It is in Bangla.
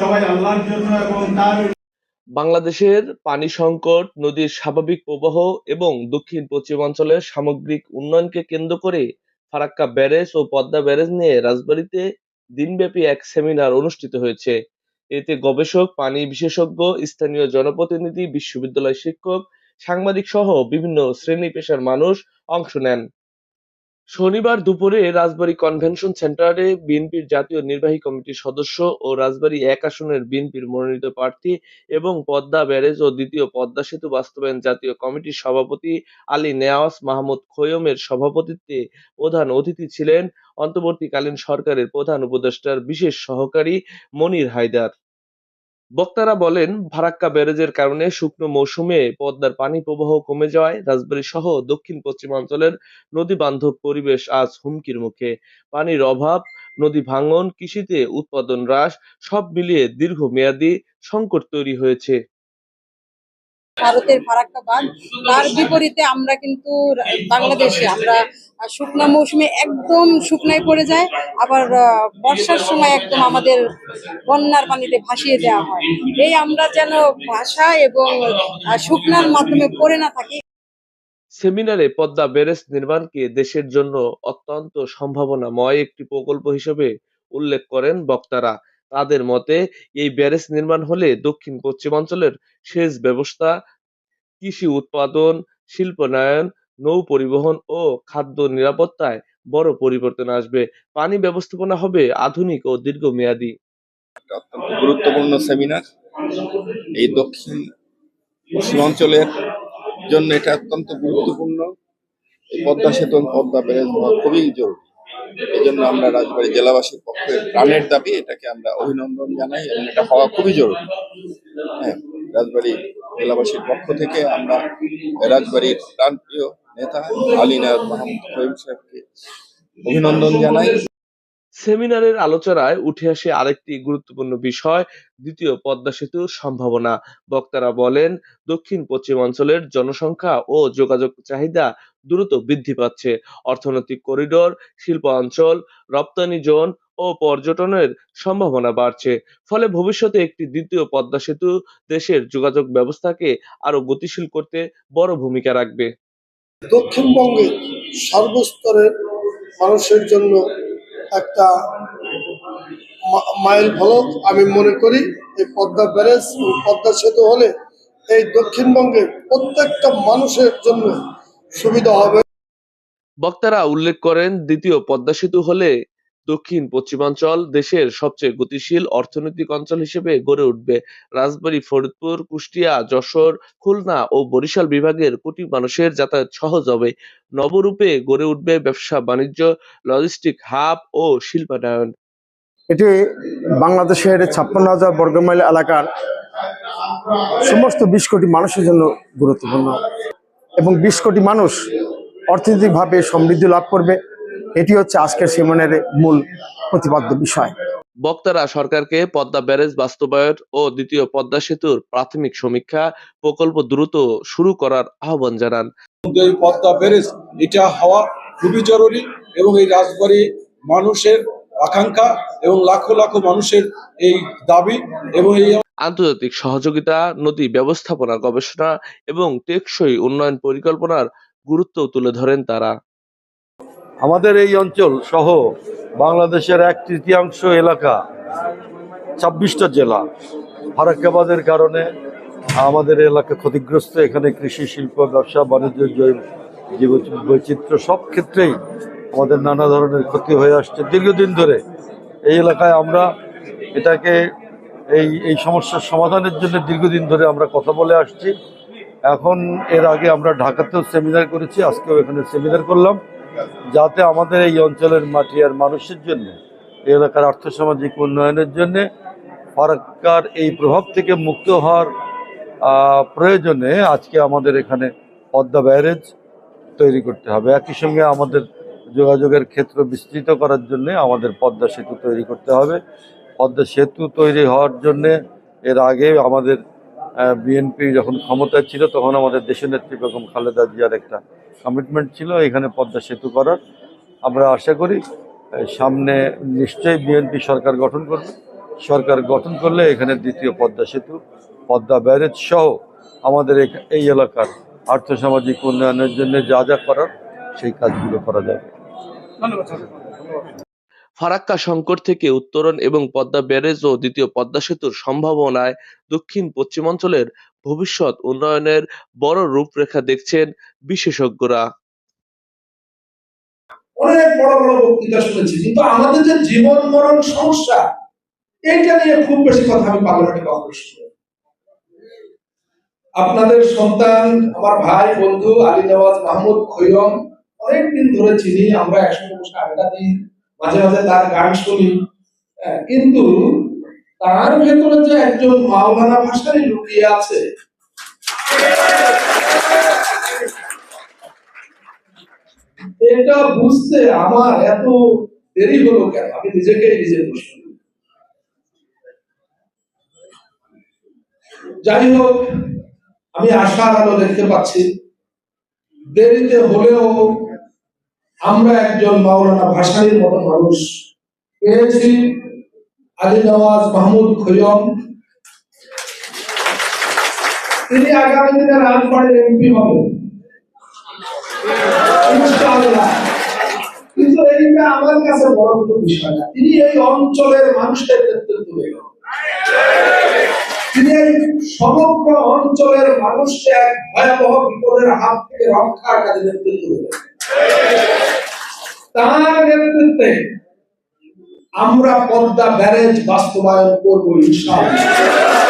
সবাই আল্লাহর জন্য এবং তার বাংলাদেশের পানি সংকট, নদীর স্বাভাবিক প্রবাহ এবং দক্ষিণ পশ্চিমাঞ্চলের সামগ্রিক উন্নয়নকে কেন্দ্র করে ফারাক্কা ব্যারেজ ও পদ্মা ব্যারেজ নিয়ে রাজবাড়ীতে দিনব্যাপী এক সেমিনার অনুষ্ঠিত হয়েছে। এতে গবেষক, পানি বিশেষজ্ঞ, স্থানীয় জনপ্রতিনিধি, বিশ্ববিদ্যালয় শিক্ষক, সাংবাদিক সহ বিভিন্ন শ্রেণি পেশার মানুষ অংশ নেন। শনিবার দুপুরে রাজবাড়ী কনভেনশন সেন্টারে বিএনপির জাতীয় নির্বাহী কমিটির সদস্য ও রাজবাড়ী এক আসনের বিএনপির মনোনীত প্রার্থী এবং পদ্মা ব্যারেজ ও দ্বিতীয় পদ্মা সেতু বাস্তবায়ন জাতীয় কমিটির সভাপতি আলী নেওয়াজ মাহমুদ খৈয়মের সভাপতিত্বে প্রধান অতিথি ছিলেন অন্তর্বর্তীকালীন সরকারের প্রধান উপদেষ্টার বিশেষ সহকারী মনির হায়দার। বক্তারা বলেন, ফারাক্কা ব্যারেজের কারণে শুকনো মৌসুমে পদ্মার পানি প্রবাহ কমে যাওয়ায় রাজবাড়ী সহ দক্ষিণ পশ্চিমাঞ্চলের নদীবান্ধব পরিবেশ আজ হুমকির মুখে। পানির অভাব, নদী ভাঙন, কৃষিতে উৎপাদন হ্রাস সব মিলিয়ে দীর্ঘমেয়াদী সংকট তৈরি হয়েছে। ভারতের ফারাক্কা বাঁধ তার বিপরীতে আমরা কিন্তু বাংলাদেশে, আমরা শুকনো মৌসুমে একদম শুকনায় পড়ে যায় আবার বর্ষার সময় একদম আমাদের বন্যার পানিতে ভাসিয়ে দেওয়া হয় এই আমরা যেন ভাষা এবং শুকনার মাধ্যমে পড়ে না থাকি সেমিনারে পদ্মা ব্যারেজ নির্মাণকে দেশের জন্য অত্যন্ত সম্ভাবনাময় একটি প্রকল্প হিসেবে উল্লেখ করেন বক্তারা। তাদের মতে, এই ব্যারেজ নির্মাণ হলে দক্ষিণ পশ্চিমাঞ্চলের সেচ ব্যবস্থা, কৃষি উৎপাদন, শিল্পায়ন, নৌ পরিবহন ও খাদ্য নিরাপত্তায় বড় পরিবর্তন আসবে। পানি ব্যবস্থাপনা হবে আধুনিক ও দীর্ঘমেয়াদী। অত্যন্ত গুরুত্বপূর্ণ সেমিনার এই দক্ষিণ পশ্চিমাঞ্চলের জন্য এটা অত্যন্ত গুরুত্বপূর্ণ পদ্মা সেতু পদ্মা ব্যারেজ খুবই জরুরি এই জন্য আমরা রাজবাড়ী জেলাবাসীর পক্ষে প্রাণের দাবি, এটাকে আমরা অভিনন্দন জানাই এবং এটা হওয়া খুবই জরুরি। হ্যাঁ রাজবাড়ী জেলাবাসীর পক্ষ থেকে আমরা রাজবাড়ির প্রাণপ্রিয় নেতা আলিনার মাহমুদ ফহিম সাহেবকে অভিনন্দন জানাই। সেমিনারের আলোচনায় উঠে আসে আরেকটি গুরুত্বপূর্ণ বিষয়, দ্বিতীয় পদ্মা সেতুর সম্ভাবনা। বক্তারা বলেন, দক্ষিণ পশ্চিমাঞ্চলের জনসংখ্যা ও যোগাযোগ চাহিদা দ্রুত বৃদ্ধি পাচ্ছে। অর্থনৈতিক করিডোর শিল্প অঞ্চল, রপ্তানি জোন ও পর্যটনের সম্ভাবনা বাড়ছে। ফলে ভবিষ্যতে একটি দ্বিতীয় পদ্মা সেতু দেশের যোগাযোগ ব্যবস্থাকে আরও গতিশীল করতে বড় ভূমিকা রাখবে। দক্ষিণবঙ্গের সর্বস্তরের মানুষের জন্য একটা মাইল ফলক আমি মনে করি এই পদ্মা ব্যারেজ পদ্মা সেতু হলে এই দক্ষিণবঙ্গের প্রত্যেকটা মানুষের জন্য সুবিধা হবে। বক্তারা উল্লেখ করেন দ্বিতীয় পদ্মা সেতু হলে দক্ষিণ পশ্চিমাঞ্চল দেশের সবচেয়ে গতিশীল অর্থনৈতিক অঞ্চল হিসেবে গড়ে উঠবে। রাজবাড়ী ফরিদপুর কুষ্টিয়া যশোর খুলনা ও বরিশাল বিভাগের কোটি মানুষের যাতায়াত সহজ হবে। নবরূপে গড়ে উঠবে ব্যবসা বাণিজ্য লজিস্টিক হাব ও শিল্পায়ন। এটি বাংলাদেশের ছাপ্পান্ন হাজার বর্গমাইল এলাকার সমস্ত বিশ কোটি মানুষের জন্য গুরুত্বপূর্ণ। এবং বিশ কোটি মানুষ অর্থনৈতিকভাবে সমৃদ্ধি লাভ করবে এটি হচ্ছে আজকের সেমিনারের মূল প্রতিপাদ্য বিষয়। বক্তারা সরকারকে পদ্মা ব্যারেজ বাস্তবায়ন ও দ্বিতীয় পদ্মা সেতুর প্রাথমিক সমীক্ষা প্রকল্প দ্রুত শুরু করার আহ্বান জানান। কিন্তু এই পদ্মা ব্যারেজ এটা হওয়া খুবই জরুরি এবং এই রাজবাড়ী মানুষের আকাঙ্ক্ষা এবং লাখো লাখো মানুষের এই দাবি এবং এই আন্তর্জাতিক সহযোগিতা নদী ব্যবস্থাপনা গবেষণা এবং টেকসই উন্নয়ন পরিকল্পনার গুরুত্ব তুলে ধরেন তারা। আমাদের এই অঞ্চল সহ বাংলাদেশের এক তৃতীয়াংশ এলাকা ছাব্বিশটা জেলা। ফারাক্কাবাদের কারণে আমাদের এলাকা ক্ষতিগ্রস্ত। এখানে কৃষি শিল্প ব্যবসা বাণিজ্য জৈব জীব বৈচিত্র্য সব ক্ষেত্রেই আমাদের নানা ধরনের ক্ষতি হয়ে আসছে। দীর্ঘদিন ধরে এই এলাকায় আমরা এটাকে এই এই সমস্যার সমাধানের জন্য দীর্ঘদিন ধরে আমরা কথা বলে আসছি। এখন এর আগে আমরা ঢাকাতেও সেমিনার করেছি, আজকেও এখানে সেমিনার করলাম। যাতে আমাদের এই অঞ্চলের মাটি আর মানুষের জন্য, এই এলাকার আর্থসামাজিক উন্নয়নের জন্য ফারাক্কার এই প্রভাব থেকে মুক্ত হওয়ার প্রয়োজনে আজকে আমাদের এখানে পদ্মা ব্যারেজ তৈরি করতে হবে। একই সঙ্গে আমাদের যোগাযোগের ক্ষেত্র বিস্তৃত করার জন্য আমাদের পদ্মা সেতু তৈরি করতে হবে। পদ্মা সেতু তৈরি হওয়ার জন্য এর আগে আমাদের বিএনপি যখন ক্ষমতায় ছিল তখন আমাদের দেশনেত্রী বেগম খালেদা জিয়ার একটা কমিটমেন্ট ছিল এখানে পদ্মা সেতু করার। আমরা আশা করি সামনে নিশ্চয়ই বিএনপি সরকার গঠন করবে। সরকার গঠন করলে এখানে দ্বিতীয় পদ্মা সেতু, পদ্মা ব্যারেজ সহ আমাদের এই এলাকার আর্থসামাজিক উন্নয়নের জন্য যা যা করার সেই কাজগুলো করা যাবে। ফারাক্কা সংকট থেকে উত্তরণ এবং পদ্মা ব্যারেজ ও দ্বিতীয় পদ্মা সেতুর সম্ভাবনায় দক্ষিণ পশ্চিমাঞ্চলের ভবিষ্যৎ উন্নয়নের বড় রূপরেখা দেখছেন বিশেষজ্ঞরা। অনেক বড় বড় বক্তৃতা শুনেছি কিন্তু আমাদের যে জীবন মরণ সমস্যা এইটা নিয়ে খুব বেশি কথা আমি পার্লামেন্টে কখনো শুনি আপনাদের সন্তান আমার ভাই বন্ধু আলী নওয়াজ মাহমুদ খৈয়ম অনেকদিন ধরে চিনি, আমরা একসঙ্গে বসে আড্ডা দিই, মাঝে মাঝে তার গান শুনি। কিন্তু তার ভেতরে যে একজন মাওলানা ভাষারই লুকিয়ে আছে, এটা বুঝতে আমার এত দেরি হলো কেন? আমি নিজেকে নিজে প্রশ্ন যাই হোক, আমি আশার আলো দেখতে পাচ্ছি। দেরিতে হলেও আমরা একজন মাওলানা ভাসানির মতো মানুষ। পেয়েছি আলী নওয়াজ মাহমুদ খৈয়ম তিনি আগামী দিনে রাজবাড়ির এমপি হবেন আমার কাছে বড় কোনো বিষয় না, তিনি এই অঞ্চলের মানুষের নেতৃত্ব দেবেন তিনি এই সমগ্র অঞ্চলের মানুষকে এক ভয়াবহ বিপদের হাত থেকে রক্ষার কাজে নেতৃত্ব দেবেন তার নেতৃত্বে আমরা পদ্মা ব্যারেজ বাস্তবায়ন করব ইনশাআল্লাহ।